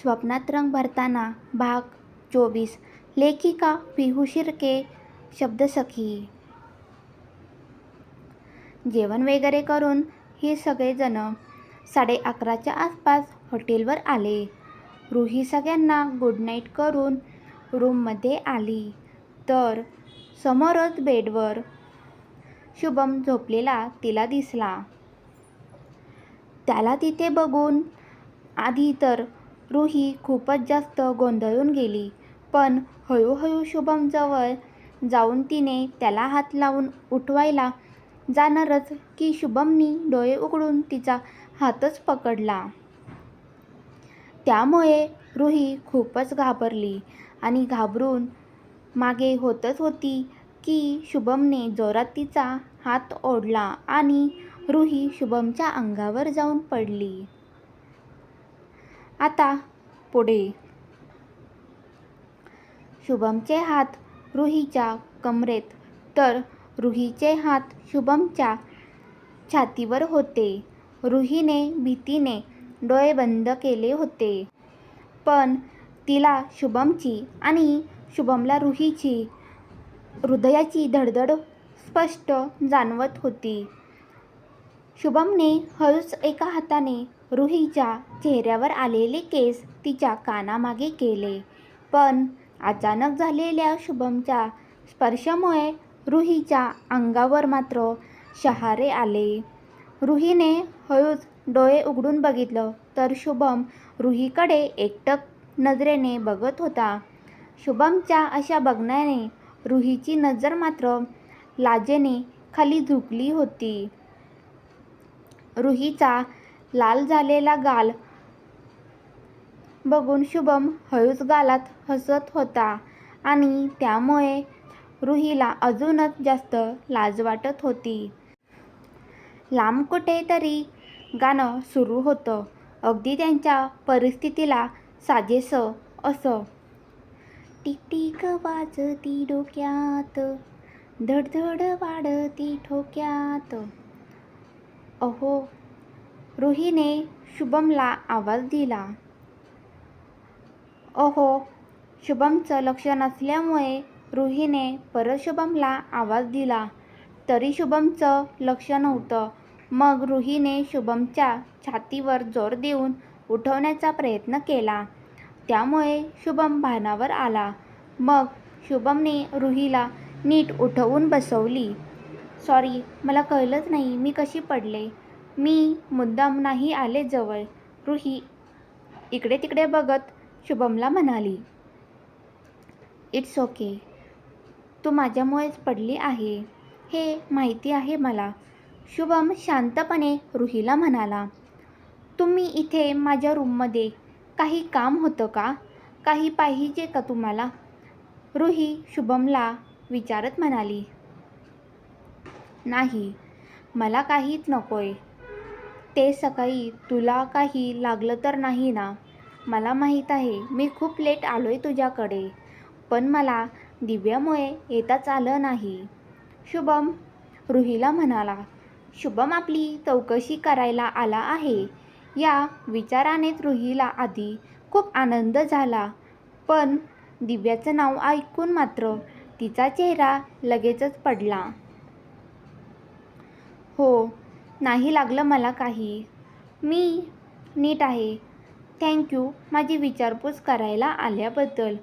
स्वप्नात रंग भरताना भाग चोवीस. लेखिका पिहू शिर्के शब्दसखी. जेवण वगैरे करून हे सगळेजण साडे अकराच्या आसपास हॉटेलवर आले. रुही सगळ्यांना गुड नाईट करून रूममध्ये आली. तर समोरच बेडवर शुभम झोपलेला तिला दिसला. त्याला तिथे बघून आधी तर रुही खूपच जास्त गोंधळून गेली. पण हळूहळू शुभमजवळ जाऊन तिने त्याला हात लावून उठवायला जाणारच की शुभमनी डोळे उघडून तिचा हातच पकडला. त्यामुळे रुही खूपच घाबरली आणि घाबरून मागे होतच होती की शुभमने जोरात तिचा हात ओढला आणि रुही शुभमच्या अंगावर जाऊन पडली. आता पुढे. शुभमचे हात रुहीच्या कमरेत तर रुहीचे हात शुभमच्या छातीवर होते. रुहीने भीतीने डोळे बंद केले होते. पण तिला शुभमची आणि शुभमला रुहीची हृदयाची धडधड स्पष्ट जाणवत होती. शुभमने हळूच एका हाताने रुहीच्या चेहऱ्यावर आलेले केस तिच्या कानामागे केले. पण अचानक झालेल्या शुभमच्या स्पर्शामुळे रुहीच्या अंगावर मात्र शहारे आले. रुहीने हळूच डोळे उघडून बघितलं तर शुभम रुहीकडे एकटक नजरेने बघत होता. शुभमच्या अशा बघण्याने रुहीची नजर मात्र लाजेने खाली झुकली होती. रुहीचा लाल झालेला गाल बघून शुभम हळूच गालात हसत होता आणि त्यामुळे रुहीला अजूनच जास्त लाज वाटत होती. लांब कुठेतरी गाणं सुरू होतं. अगदी त्यांच्या परिस्थितीला साजेसं असं. टिकटिक वाजती डोक्यात धडधड वाढती ठोक्यात. अहो रुहीने शुभमला आवाज दिला. अहो शुभमचं लक्ष नसल्यामुळे रुहीने परत शुभमला आवाज दिला. तरी शुभमचं लक्ष नव्हतं. मग रुहीने शुभमच्या छातीवर जोर देऊन उठवण्याचा प्रयत्न केला. त्यामुळे शुभम भानावर आला. मग शुभमने रुहीला नीट उठवून बसवली. सॉरी मला कळलंच नाही मी कशी पडले? मी मुद्दाम नाही आले जवळ. रुही इकडे तिकडे बघत शुभमला म्हणाली इट्स ओके. तू माझ्यामुळेच पडली आहे. हे माहिती आहे मला. शुभम शांतपणे रुहीला म्हणाला तुम्ही इथे माझ्या रूममध्ये काही काम होतं का? काही पाहिजे का तुम्हाला? रुही शुभमला विचारत म्हणाली नाही मला काहीच नकोय. ते सकाळी तुला काही लागलं तर नाही ना? मला माहीत आहे मी खूप लेट आलो आहे तुझ्याकडे पण मला दिव्यामुळे येताच आलं नाही. शुभम रुहीला म्हणाला शुभम आपली चौकशी करायला आला आहे. या विचारानेच रुहीला आधी खूप आनंद झाला पण दिव्याचं नाव ऐकून मात्र तिचा चेहरा लगेचच पडला. हो नाही लागलं मला काही. मी नीट आहे. थँक्यू माझी विचारपूस करायला आल्याबद्दल.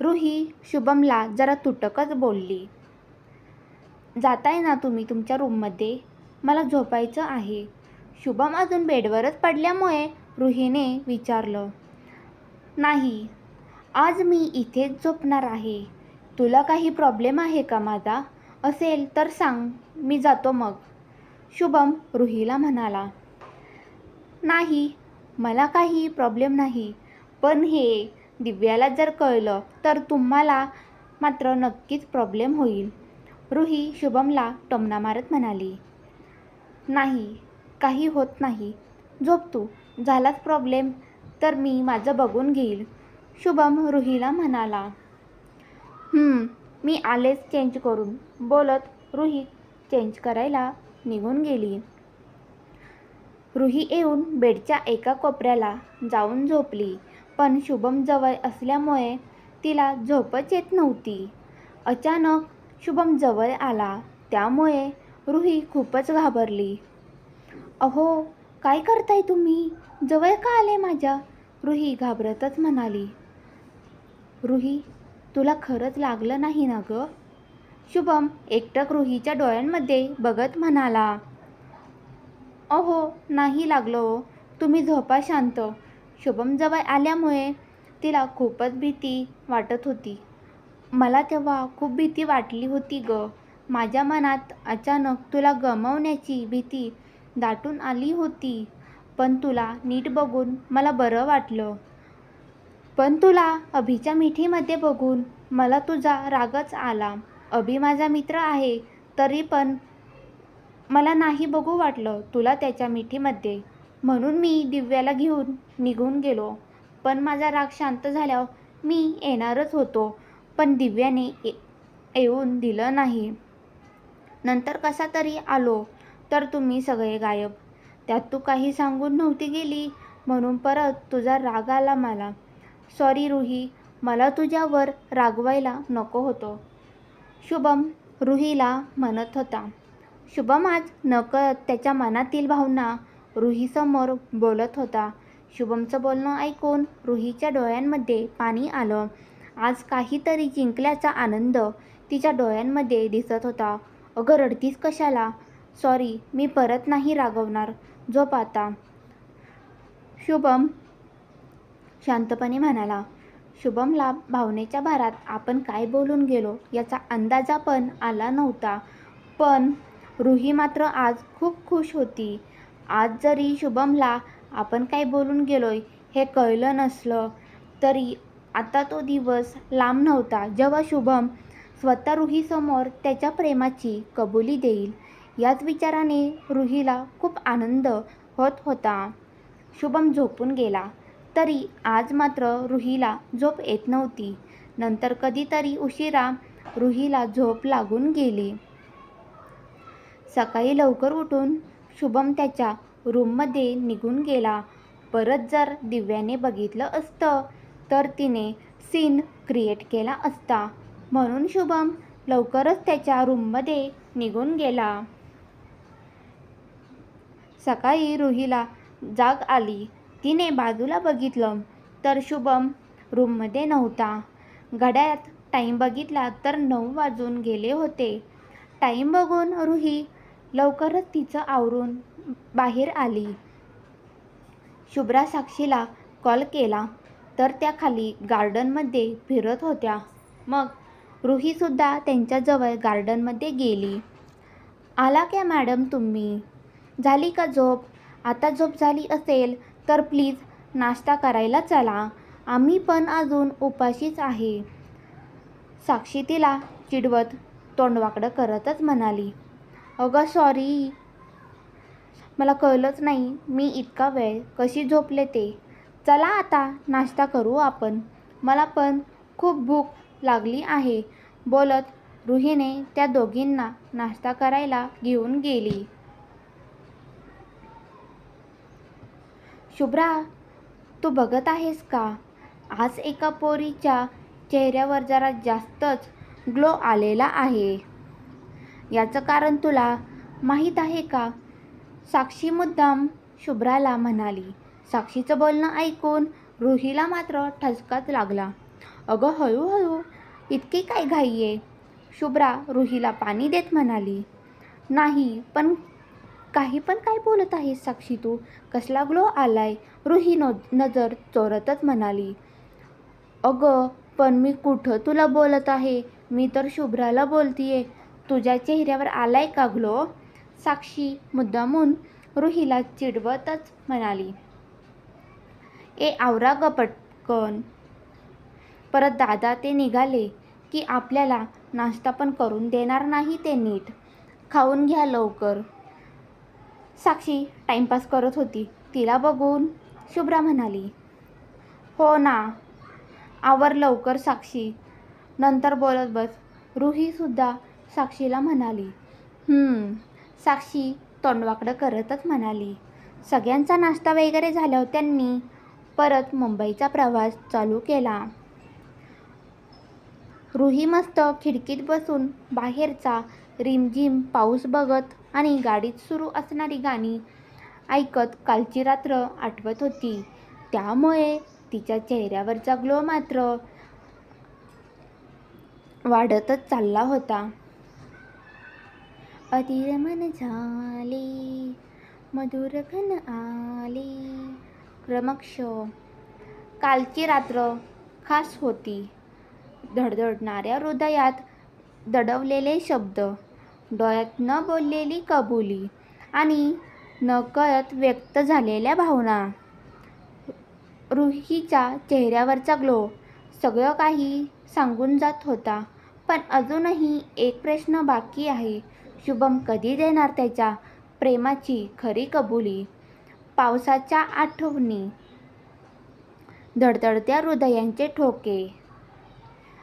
रुही शुभमला जरा तुटकच बोलली. जाताय ना तुम्ही तुमच्या रूममध्ये? मला झोपायचं आहे. शुभम अजून बेडवरच पडल्यामुळे रुहीने विचारलं. नाही आज मी इथेच झोपणार आहे. तुला काही प्रॉब्लेम आहे का माझा? असेल तर सांग. मी जातो मग. शुभम रुहीला म्हणाला नाही मला काही प्रॉब्लेम नाही. पण हे दिव्याला जर कळलं तर तुम्हाला मात्र नक्कीच प्रॉब्लेम होईल. रुही शुभमला टमना मारत म्हणाली नाही काही होत नाही. झोप तू. झालाच प्रॉब्लेम तर मी माझं बघून घेईल. शुभम रुहीला म्हणाला मी आलेच चेंज करून. बोलत रुही चेंज करायला निघून गेली. रुही येऊन बेडच्या एका कोपऱ्याला जाऊन झोपली. पण शुभम जवळ असल्यामुळे तिला झोपच येत नव्हती. अचानक शुभम जवळ आला. त्यामुळे रुही खूपच घाबरली. अहो काय करताय तुम्ही? जवळ का आले माझ्या? रुही घाबरतच म्हणाली. रुही तुला खरंच लागलं नाही ना गं? शुभम एकटक रुहीच्या डोळ्यांमध्ये बघत म्हणाला अहो नाही लागलो तुम्ही झोपा शांत. शुभम जवळ आल्यामुळे तिला खूपच भीती वाटत होती. मला तेव्हा खूप भीती वाटली होती ग. माझ्या मनात अचानक तुला गमावण्याची भीती दाटून आली होती. पण तुला नीट बघून मला बरं वाटलं. पण तुला अभिच्या मिठीमध्ये बघून मला तुझा रागच आला. अभि माझा मित्र आहे तरी पण मला नाही बघू वाटलं तुला त्याच्या मिठीमध्ये. म्हणून मी दिव्याला घेऊन निघून गेलो. पण माझा राग शांत झाल्यावर मी येणारच होतो पण दिव्याने येऊन दिलं नाही. नंतर कसा तरी आलो तर तुम्ही सगळे गायब. त्यात तू काही सांगून नव्हती गेली म्हणून परत तुझा राग आला मला. सॉरी रुही मला तुझ्यावर रागवायला नको होतं. शुभम रुहीला म्हणत होता. शुभम आज नकळत त्याच्या मनातील भावना रुहीसमोर बोलत होता. शुभमचं बोलणं ऐकून रुहीच्या डोळ्यांमध्ये पाणी आलं. आज काहीतरी जिंकल्याचा आनंद तिच्या डोळ्यांमध्ये दिसत होता. अगं रडतीस कशाला? सॉरी मी परत नाही रागवणार. झोप आता. शुभम शांतपणे म्हणाला शुभमला भावनेच्या भारात आपण काय बोलून गेलो याचा अंदाजा पण आला नव्हता. पण रुही मात्र आज खूप खुश होती. आज जरी शुभमला आपण काय बोलून गेलोय हे कळलं नसलं तरी आता तो दिवस लांब नव्हता जेव्हा शुभम स्वतः रुहीसमोर त्याच्या प्रेमाची कबुली देईल. याच विचाराने रुहीला खूप आनंद होत होता. शुभम झोपून गेला. तरी आज मात्र रुहीला झोप येत नव्हती. नंतर कधीतरी उशिरा रुहीला झोप लागून गेली. सकाळी लवकर उठून शुभम त्याच्या रूममध्ये निघून गेला. परत जर दिव्याने बघितलं असतं तर तिने सीन क्रिएट केला असता. म्हणून शुभम लवकरच त्याच्या रूममध्ये निघून गेला. सकाळी रुहीला जाग आली. तिने बाजूला बघितलं तर शुभम रूममध्ये नव्हता. घड्याळात टाईम बघितला तर नऊ वाजून गेले होते. टाईम बघून रुही लवकरच तिचं आवरून बाहेर आली. शुभ्रा साक्षीला कॉल केला तर त्या खाली गार्डनमध्ये फिरत होत्या. मग रुहीसुद्धा त्यांच्याजवळ गार्डनमध्ये गेली. आला क्या मॅडम तुम्ही? झाली का झोप? आता झोप झाली असेल तर प्लीज नाश्ता करायला चला. आम्ही पण अजून उपाशीच आहे. साक्षी तिला चिडवत तोंडवाकडं करतच म्हणाली अगं सॉरी मला कळलंच नाही. मी इतका वेळ कशी झोपले ते. चला आता नाश्ता करू आपण. मला पण खूप भूक लागली आहे. बोलत रुहीने त्या दोघींना नाश्ता करायला घेऊन गेली. शुभ्रा तू बघत आहेस का? आज एका पोरीच्या चेहऱ्यावर जरा जास्तच ग्लो आलेला आहे. याचं कारण तुला माहीत आहे का? साक्षी मुद्दाम शुभ्राला म्हणाली. साक्षीचं बोलणं ऐकून रुहीला मात्र ठसकाच लागला. अगं हळूहळू इतकी काय घाई आहे? शुभ्रा रुहीला पाणी देत म्हणाली. नाही पण काही पण काय बोलत आहेस साक्षी तू? कसला ग्लो आलाय? रुही नो नजर चोरतच म्हणाली. अगं पण मी कुठं तुला बोलत आहे? मी तर शुभ्राला बोलतीये. तुझ्या चेहऱ्यावर आलाय का ग्लो? साक्षी मुद्दामून रुहीला चिडवतच म्हणाली. ए आवरा ग पटकन. परत दादा ते निघाले की आपल्याला नाश्ता पण करून देणार नाही ते नीट. खाऊन घ्या लवकर. साक्षी टाईमपास करत होती. तिला बघून शुभ्रा म्हणाली हो ना. आवर लवकर साक्षी. नंतर बोलत बस. रुहीसुद्धा साक्षीला म्हणाली साक्षी तोंडवाकडं करतच म्हणाली सगळ्यांचा नाश्ता वगैरे झाल्यावर त्यांनी. परत मुंबईचा प्रवास चालू केला. रुही मस्त खिडकीत बसून बाहेरचा रिमझिम पाऊस बघत आणि गाडीत सुरू असणारी गाणी ऐकत कालची रात्र आठवत होती. त्यामुळे तिच्या चेहऱ्यावरचा ग्लो मात्र वाढतच चालला होता. अतिरमन झाले मधुर घन आले क्रमक्ष. कालची रात्र खास होती. धडधडणाऱ्या हृदयात दडवलेले शब्द डोळ्यात न बोललेली कबुली आणि नकळत व्यक्त झालेल्या भावना. रुहीच्या चेहऱ्यावरचा ग्लो सगळं काही सांगून जात होता पण अजूनही एक प्रश्न बाकी आहे. शुभम कधी देणार त्याच्या प्रेमाची खरी कबुली? पावसाच्या आठवणी. धडधडत्या हृदयांचे ठोके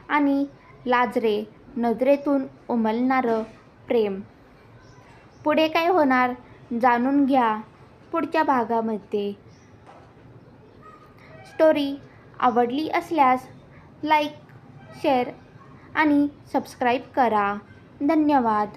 आणि लाजरे नजरेतून उमलणारं प्रेम. पुढे काय होणार जाणून घ्या पुढच्या भागामध्ये. स्टोरी आवडली असल्यास लाईक शेअर आणि सबस्क्राईब करा. धन्यवाद.